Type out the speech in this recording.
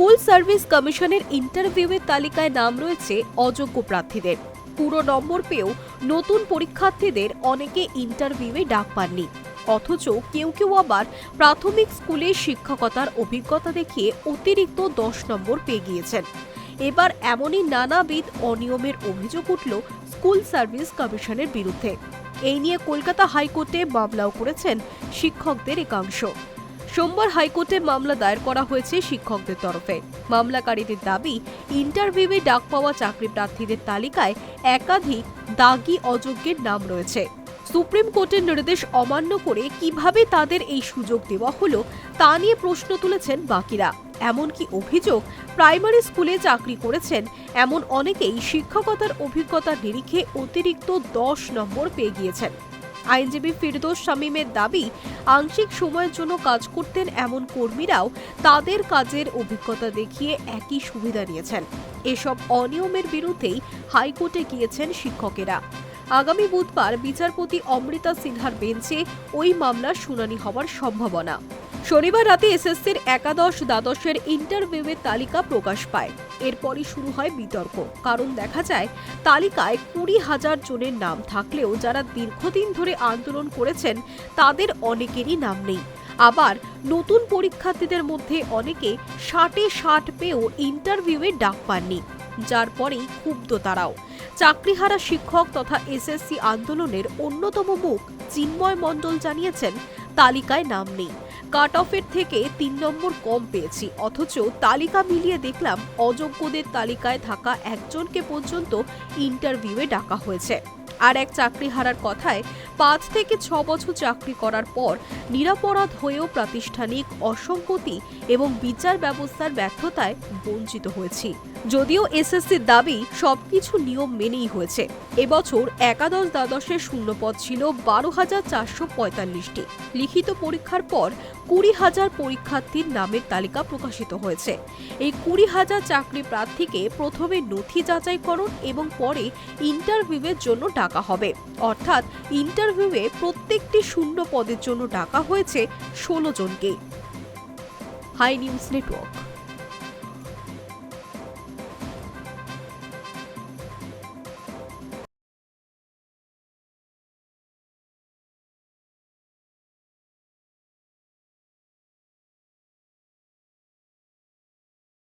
School service কমিশনের ইন্টারভিউয়ের তালিকায় নাম রয়েছে অযোগ্য প্রার্থীদের। পুরো নম্বর পেয়েও নতুন পরীক্ষার্থীদের অনেকে ইন্টারভিউয়ে ডাক পাননি। অথচ কেউ কেউ আবার প্রাথমিক স্কুলে শিক্ষকতার অভিজ্ঞতা দেখিয়ে অতিরিক্ত দশ নম্বর পেয়ে গিয়েছেন। এবার এমনই নানাবিধ অনিয়মের অভিযোগ উঠল স্কুল সার্ভিস কমিশনের বিরুদ্ধে। এই নিয়ে কলকাতা হাইকোর্টে মামলাও করেছেন শিক্ষকদের একাংশ। সোমবার হাইকোর্টে মামলা দায়ের করা হয়েছে শিক্ষকদের তরফে। মামলাকারীদের দাবি, ইন্টারভিউয়ে ডাক পাওয়া চাকরি প্রার্থীদের তালিকায় একাধিক দাগি অযোগ্যের নাম রয়েছে। সুপ্রিম কোর্টের নির্দেশ অমান্য করে কীভাবে তাদের এই সুযোগ দেওয়া হলো, তা নিয়ে প্রশ্ন তুলেছেন বাকিরা। এমনকি অভিযোগ, প্রাইমারি স্কুলে চাকরি করেছেন, এমন অনেকেই শিক্ষকতার অভিজ্ঞতার নিরিখে অতিরিক্ত দশ নম্বর পেয়ে গিয়েছেন। আইনজীবী ফিরদোস শামীমের দাবি, আংশিক সময়ের জন্য কাজ করতেন এমন কর্মীরাও তাদের কাজের অভিজ্ঞতা দেখিয়ে একই সুবিধা নিয়েছেন। এসব অনিয়মের বিরুদ্ধেই হাইকোর্টে গিয়েছেন শিক্ষকেরা। আগামী বুধবার বিচারপতি অমৃতা সিনহার বেঞ্চে ওই মামলার শুনানি হওয়ার সম্ভাবনা। শনিবার রাতে এসএসসির একাদশ দ্বাদশের ইন্টারভিউয়ের তালিকা প্রকাশ পায়। এরপরই শুরু হয় বিতর্ক। কারণ দেখা যায়, তালিকায় কুড়ি হাজার জনের নাম থাকলেও যারা দীর্ঘদিন ধরে আন্দোলন করেছেন, তাদের অনেকেরই নাম নেই। আবার নতুন পরীক্ষার্থীদের মধ্যে অনেকে ষাটে ষাট পেয়েও ইন্টারভিউয়ে ডাক পাননি, যার পরেই ক্ষুব্ধ তারাও। চাকরিহারা শিক্ষক তথা এসএসসি আন্দোলনের অন্যতম মুখ চিন্ময় মণ্ডল জানিয়েছেন, তালিকায় নাম নেই। কাট অফের থেকে তিন নম্বর কম পেয়েছি। অথচ তালিকা মিলিয়ে দেখলাম অযোগ্যদের তালিকায় থাকা একজনকে পর্যন্ত ইন্টারভিউয়ে ডাকা হয়েছে। আর এক চাকরি হারার কথায় পাঁচ থেকে ছ বছর চাকরি করার পর নিরাপরাধ হয়েও প্রাতিষ্ঠানিক অসঙ্গতি এবং বিচার ব্যবস্থার ব্যর্থতায় বঞ্চিত হয়েছি। যদিও এসএসসির দাবি সবকিছু নিয়ম মেনেই হয়েছে। এবছর একাদশ দ্বাদশের শূন্যপদ ছিল বারো হাজার চারশো পঁয়তাল্লিশটি। লিখিত পরীক্ষার পর কুড়ি হাজার পরীক্ষার্থীর নামের তালিকা প্রকাশিত হয়েছে। এই কুড়ি হাজার চাকরি প্রার্থীকে প্রথমে নথি যাচাইকরণ এবং পরে ইন্টারভিউয়ের জন্য ডাকা হবে। অর্থাৎ ইন্টারভিউয়ে প্রত্যেকটি শূন্য পদের জন্য ডাকা হয়েছে ষোলো জনকে। High news network